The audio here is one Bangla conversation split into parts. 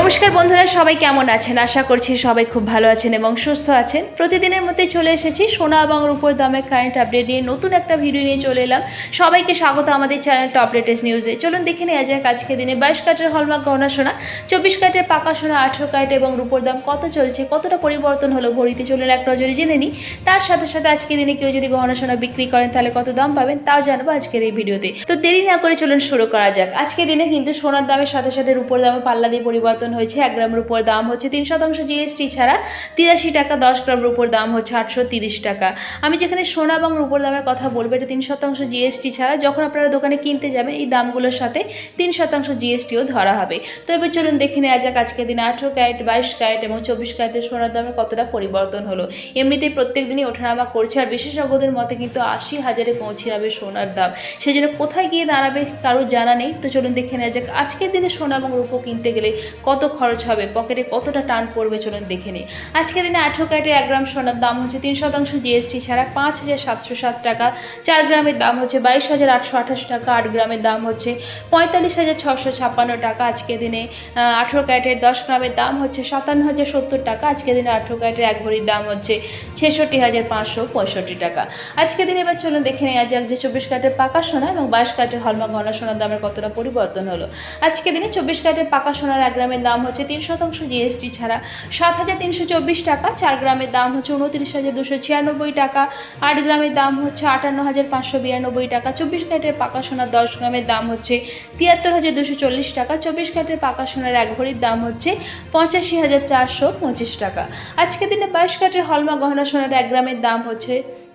নমস্কার বন্ধুরা, সবাই কেমন আছেন? আশা করছি সবাই খুব ভালো আছেন এবং সুস্থ আছেন। প্রতিদিনের মধ্যে চলে এসেছি সোনা এবং রূপোর দামে কারেন্ট আপডেট নিয়ে নতুন একটা ভিডিও নিয়ে চলে এলাম। সবাইকে স্বাগত আমাদের চ্যানেল টপ লেটেস্ট নিউজে চলুন দেখে নেওয়া যাক আজকে দিনে বাইশ কাঠের হলমার্ক গহনা সোনা, চব্বিশ কাঠের পাকা সোনা, আঠেরো কাঠ এবং রূপোর দাম কত চলছে, কতটা পরিবর্তন হলো ভরিতে চলুন এক নজরে জেনে নিই। তার সাথে সাথে আজকে দিনে কেউ যদি গহনা সোনা বিক্রি করেন, তাহলে কত দাম পাবেন তাও জানব আজকের এই ভিডিওতে তো দেরি না করে চলুন শুরু করা যাক। আজকে দিনে কিন্তু সোনার দামের সাথে সাথে রূপোর দামে পাল্লা দিয়ে পরিবর্তন হয়েছে, এক গ্রামের উপর দাম হচ্ছে তিন শতাংশ জিএসটি ছাড়া তিরাশি টাকা, দশ গ্রামের উপর দাম হচ্ছে আটশো তিরিশ টাকা। আমি যেখানে সোনা এবং রূপোর দামের কথা বলব, এটা তিন শতাংশ জিএসটি ছাড়া যখন আপনারা দোকানে কিনতে যাবেন, এই দামগুলোর সাথে তিন শতাংশ জিএসটিও ধরা হবে। তো এবার চলুন দেখে নেওয়া যাক আজকের দিনে আঠেরো ক্যারেট, বাইশ ক্যারেট এবং চব্বিশ ক্যারেটের সোনার দামে কতটা পরিবর্তন হলো। এমনিতেই প্রত্যেক দিনই ওঠানামা করছে আর বিশেষজ্ঞদের মতে কিন্তু আশি হাজারে পৌঁছে যাবে সোনার দাম। সেজন্য কোথায় গিয়ে দাঁড়াবে কারও জানা নেই, তো চলুন দেখে নেওয়া যাক। আজকের দিনে সোনা এবং রূপো কিনতে গেলে কত খরচ হবে? পকেটে কতটা টান পড়বে চলুন দেখে নিই। আজকের দিনে আঠেরো ক্যারেটের এক গ্রাম সোনার দাম হচ্ছে তিন শতাংশ জিএসটি ছাড়া পাঁচ হাজার সাতশো সাত টাকা। চার গ্রামের দাম হচ্ছে বাইশ হাজার আটশো আঠাশ টাকা। আট গ্রামের দাম হচ্ছে পঁয়তাল্লিশ হাজার ছশো ছাপ্পান্ন টাকা আজকের দিনে। আঠেরো ক্যারেটের দশ গ্রামের দাম হচ্ছে সাতান্ন হাজার সত্তর টাকা। আজকের দিনে আঠেরো ক্যারেটের এক ভরির দাম হচ্ছে ছেষট্টি হাজার পাঁচশো পঁয়ষট্টি টাকা। আজকের দিনে এবার চলুন দেখে নেওয়া যাক যে চব্বিশ ক্যারেটের পাকা সোনা এবং বাইশ ক্যারেটের হলমা গহনা সোনার দামের কতটা পরিবর্তন হলো। আজকের দিনে চব্বিশ ক্যারেটের পাকা সোনার এক গ্রামের দাম হচ্ছে তিন শতাংশ জিএসটি ছাড়া। সাত হাজার তিনশো চব্বিশ টাকা, চার গ্রামের দাম হচ্ছে উনত্রিশ হাজার দুশো ছিয়ানব্বই টাকা, আট গ্রামের দাম হচ্ছে আটান্ন হাজার পাঁচশো বিরানব্বই টাকা, চব্বিশ ক্যারেটের পাকা সোনার দশ গ্রামের দাম হচ্ছে তিয়াত্তর হাজার দুশো চল্লিশ টাকা, চব্বিশ ক্যারেটের পাকা সোনার এক ভরির দাম হচ্ছে পঁচাশি হাজার চারশো পঁচিশ টাকা। আজকের দিনে বাইশ ক্যারেটের হলমা গহনা সোনার এক গ্রামের দাম হচ্ছে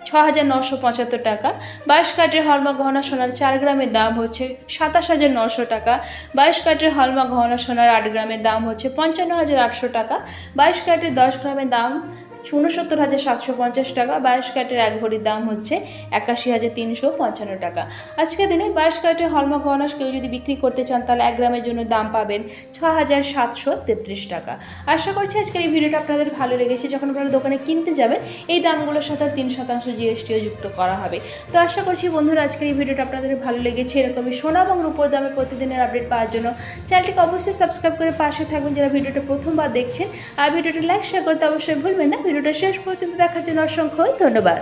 ছ হাজার নশো পঁচাত্তর টাকা। বাইশ কাঠের হলমা গহনা সোনার চার গ্রামের দাম হচ্ছে সাতাশ হাজার নশো টাকা। বাইশ কাঠের হলমা গহনা সোনার আট গ্রামের দাম হচ্ছে পঞ্চান্ন হাজার আটশো টাকা। বাইশ কাঠের দশ গ্রামের দাম উনসত্তর হাজার সাতশো পঞ্চাশ টাকা। বাইশ ক্যারেটের এক ভরির দাম হচ্ছে একাশি হাজার তিনশো পঞ্চান্ন টাকা। আজকের দিনে বাইশ ক্যারেটের হলমা গহনা কেউ যদি বিক্রি করতে চান, তাহলে এক গ্রামের জন্য দাম পাবেন ছ হাজার সাতশো তেত্রিশ টাকা। আশা করছি আজকের এই ভিডিওটা আপনাদের ভালো লেগেছে। যখন আপনারা দোকানে কিনতে যাবেন, এই দামগুলোর সাথে তিন শতাংশ জিএসটিও যুক্ত করা হবে। তো আশা করছি বন্ধুরা আজকের এই ভিডিওটা আপনাদের ভালো লেগেছে। এরকমই সোনা এবং রূপোর দামে প্রতিদিনের আপডেট পাওয়ার জন্য চ্যানেলটিকে অবশ্যই সাবস্ক্রাইব করে পাশে থাকবেন যারা ভিডিওটা প্রথমবার দেখছেন। আর ভিডিওটা লাইক, শেয়ার করতে অবশ্যই ভুলবেন না। ভিডিওটা শেষ পর্যন্ত দেখার জন্য অসংখ্য ধন্যবাদ।